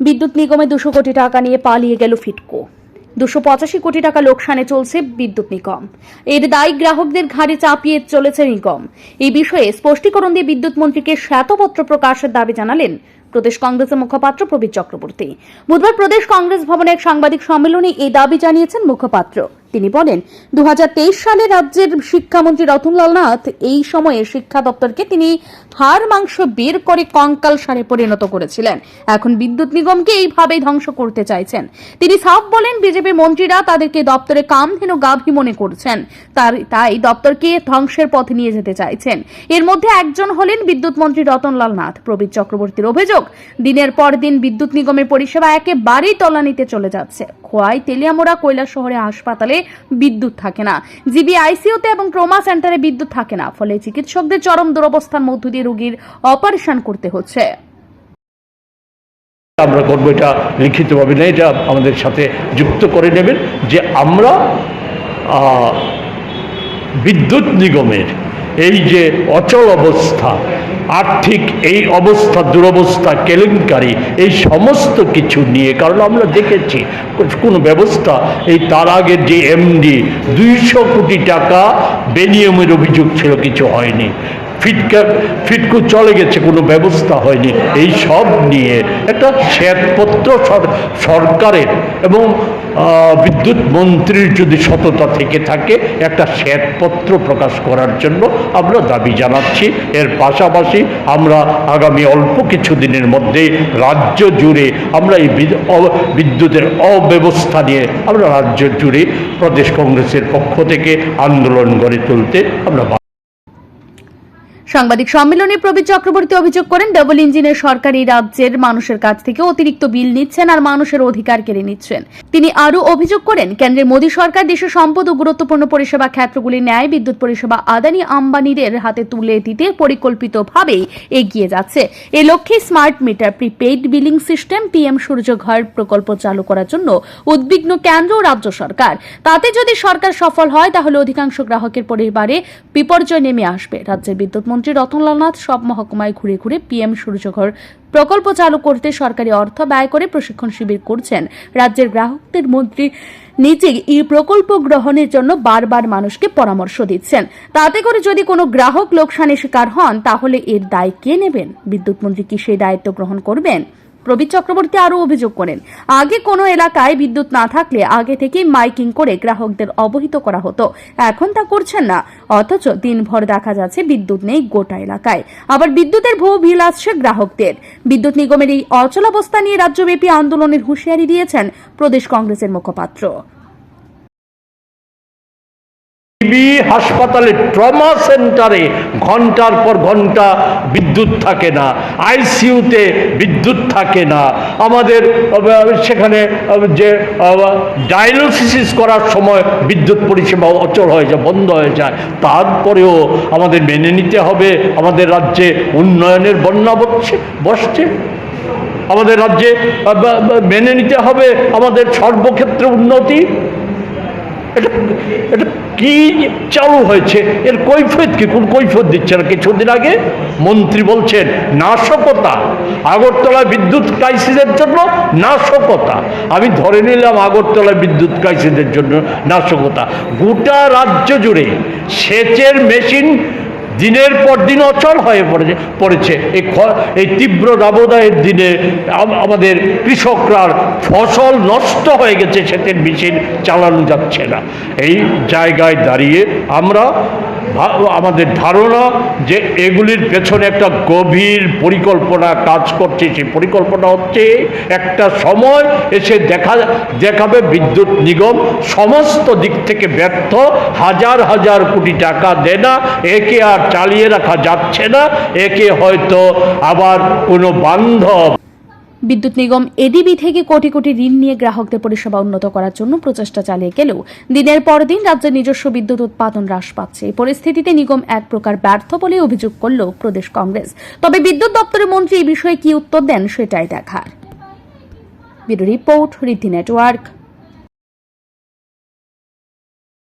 বিদ্যুৎ নিগমে দুশো কোটি টাকা নিয়ে পালিয়ে গেল ফিটকো। দুশো পঁচাশি কোটি টাকা লোকসানে চলছে বিদ্যুৎ নিগম। এর দায়ী গ্রাহকদের ঘাড়ে চাপিয়ে চলেছে নিগম। এই বিষয়ে স্পষ্টীকরণ দিয়ে বিদ্যুৎ মন্ত্রীকে শ্বেতপত্র প্রকাশের দাবি জানালেন প্রদেশ কংগ্রেসের মুখপাত্র প্রবীর চক্রবর্তী। বুধবার প্রদেশ কংগ্রেস ভবনে এক সাংবাদিক সম্মেলনে এই দাবি জানিয়েছেন মুখপাত্র। তিনি বলেন, দুহাজার তেইশ সালে রাজ্যের শিক্ষামন্ত্রী রতনলাল নাথ এই সময়ে শিক্ষা দপ্তরকে তিনি হাড় মাংস বের করে কঙ্কাল সারে পরিণত করেছিলেন। এখন বিদ্যুৎ নিগমকে এইভাবেই ধ্বংস করতে চাইছেন। তিনি সাফ বলেন বিজেপি মন্ত্রীরা তাদেরকে দপ্তরে কামধেনু গাভী মনে করছেন। তার, তাই দপ্তরকে ধ্বংসের পথে নিয়ে যেতে চাইছেন। এর মধ্যে একজন হলেন বিদ্যুৎ মন্ত্রী রতনলাল নাথ। প্রবীর চক্রবর্তীর অভিযোগ, দিনের পর দিন বিদ্যুৎ নিগমের পরিষেবা একেবারেই তলানিতে চলে যাচ্ছে। খোয়াই, তেলিয়ামোড়া কৈলাস শহরে হাসপাতালে বিদ্যুৎ থাকে না। জিবি, আইসিইউতে এবং ট্রমা সেন্টারে বিদ্যুৎ থাকে না, ফলে চিকিৎসকদের চরম দুরবস্থার মধ্য দিয়ে রোগীর অপারেশন করতে হচ্ছে। আমরা করব এটা লিখিতভাবে না, এটা আমাদের সাথে যুক্ত করে নেবেন যে আমরা বিদ্যুৎ নিগমের এই যে অচল অবস্থা আর্থিক এই অবস্থা, দুরবস্থা, কেলেঙ্কারি, এই সমস্ত কিছু নিয়ে, কারণ আমরা দেখেছি কোনো ব্যবস্থা, এই তার আগের যে এমডি দুইশো কোটি টাকা বেনিয়মের অভিযোগ ছিল, কিছু হয়নি। ফিটকা, ফিটকু চলে গেছে, কোনো ব্যবস্থা হয়নি। এই সব নিয়ে একটা শ্বেতপত্র সরকারের এবং বিদ্যুৎ মন্ত্রীর যদি সততা থেকে থাকে, একটা শ্বেতপত্র প্রকাশ করার জন্য আমরা দাবি জানাচ্ছি। এর পাশাপাশি আমরা আগামী অল্প কিছু দিনের মধ্যেই রাজ্য জুড়ে আমরা এই বিদ্যুতের অব্যবস্থা নিয়ে আমরা রাজ্য জুড়ে প্রদেশ কংগ্রেসের পক্ষ থেকে আন্দোলন গড়ে তুলতে আমরা সাংবাদিক সম্মেলনে প্রবীর চক্রবর্তী অভিযোগ করেন, ডবল ইঞ্জিনের সরকারি রাজ্যের মানুষের কাছ থেকে অতিরিক্ত বিল নিচ্ছেন আর মানুষের অধিকার কেড়ে নিচ্ছেন। তিনি আরও অভিযোগ করেন, কেন্দ্রের মোদী সরকার দেশের সম্পদ ও গুরুত্বপূর্ণ পরিষেবা ক্ষেত্রগুলি ন্যায়, বিদ্যুৎ পরিষেবা আদানি আম্বানিদের হাতে তুলে দিতে পরিকল্পিতভাবেই এগিয়ে যাচ্ছে। এ লক্ষ্যে smart meter prepaid billing system, PM Suryaghar প্রকল্প চালু করার জন্য উদ্বিগ্ন কেন্দ্র ও রাজ্য সরকার। তাতে যদি সরকার সফল হয়, তাহলে অধিকাংশ গ্রাহকের পরিবারে বিপর্যয় নেমে আসবে। রাজ্যের বিদ্যুৎ মন্ত্রী রতনলাল নাথ সব মহকুমায় ঘুরে ঘুরে পিএম সূর্যঘর প্রকল্প চালু করতে সরকারি অর্থ ব্যয় করে প্রশিক্ষণ শিবির করছেন রাজ্যের গ্রাহকদের মন্ত্রী নিজে এই প্রকল্প গ্রহণের জন্য বারবার মানুষকে পরামর্শ দিচ্ছেন। তাতে করে যদি কোনো গ্রাহক লোকসানের শিকার হন, তাহলে এর দায় কে নেবেন? বিদ্যুৎ মন্ত্রী কি সেই দায়িত্ব গ্রহণ করবেন? প্রবীর চক্রবর্তী আরও অভিযোগ করেন, আগে কোনো এলাকায় বিদ্যুৎ না থাকলে আগে থেকেই মাইকিং করে গ্রাহকদের অবহিত করা হতো। এখন তা করছেন না, অথচ দিনভর দেখা যাচ্ছে বিদ্যুৎ নেই গোটা এলাকায়। আবার বিদ্যুতের ভৌ বিল আসছে গ্রাহকদের। বিদ্যুৎ নিগমের এই অচলাবস্থা নিয়ে রাজ্যব্যাপী আন্দোলনের হুঁশিয়ারি দিয়েছেন প্রদেশ কংগ্রেসের মুখপাত্র। হাসপাতালে ট্রমা সেন্টারে ঘণ্টার পর ঘণ্টা বিদ্যুৎ থাকে না, আইসিইউতে বিদ্যুৎ থাকে না। আমাদের সেখানে যে ডায়ালিসিস করার সময় বিদ্যুৎ পরিষেবা অচল হয়ে যায়, বন্ধ হয়ে যায়। তারপরেও আমাদের মেনে নিতে হবে, আমাদের রাজ্যে উন্নয়নের বন্যা বসছে বসছে। আমাদের রাজ্যে মেনে নিতে হবে, আমাদের সর্বক্ষেত্রে উন্নতি। এটা এটা কি চালু হয়েছে? এর কৈফত কি? কোন কৈফত দিচ্ছে না? কিছুদিন আগে মন্ত্রী বলছেন, নাশকতা। আগরতলা বিদ্যুৎ ক্রাইসিসের জন্য নাশকতা। আমি ধরে নিলাম আগরতলা বিদ্যুৎ ক্রাইসিসের জন্য নাশকতা। গোটা রাজ্য জুড়ে সেচের মেশিন দিনের পর দিন অচল হয়ে পড়েছে পড়েছে। এই এই তীব্র দাবদায়ের দিনে আমাদের কৃষকরা ফসল নষ্ট হয়ে গেছে সেতের মেশিন চালানো যাচ্ছে না। এই জায়গায় দাঁড়িয়ে আমরা আমাদের ধারণা যে এগুলির পেছনে একটা গভীর পরিকল্পনা কাজ করছে। সেই পরিকল্পনা হচ্ছে একটা সময় এসে দেখা, দেখাবে বিদ্যুৎ নিগম সমস্ত দিক থেকে ব্যর্থ, হাজার হাজার কোটি টাকা দেয় না, একে আর চালিয়ে রাখা যাচ্ছে না, একে হয়তো আবার কোনো বান্ধব বিদ্যুৎ নিগম এডিবি থেকে কোটি কোটি ঋণ নিয়ে গ্রাহকদের পরিষেবা উন্নত করার জন্য প্রচেষ্টা চালিয়ে গেলেও দিনের পর দিন রাজ্যের নিজস্ব বিদ্যুৎ উৎপাদন হ্রাস পাচ্ছে। এই পরিস্থিতিতে নিগম এক প্রকার ব্যর্থ বলে অভিযোগ করল প্রদেশ কংগ্রেস। তবে বিদ্যুৎ দপ্তরের মন্ত্রী এই বিষয়ে কি উত্তর দেন সেটাই দেখার। রিপোর্ট রীতি নেটওয়ার্ক।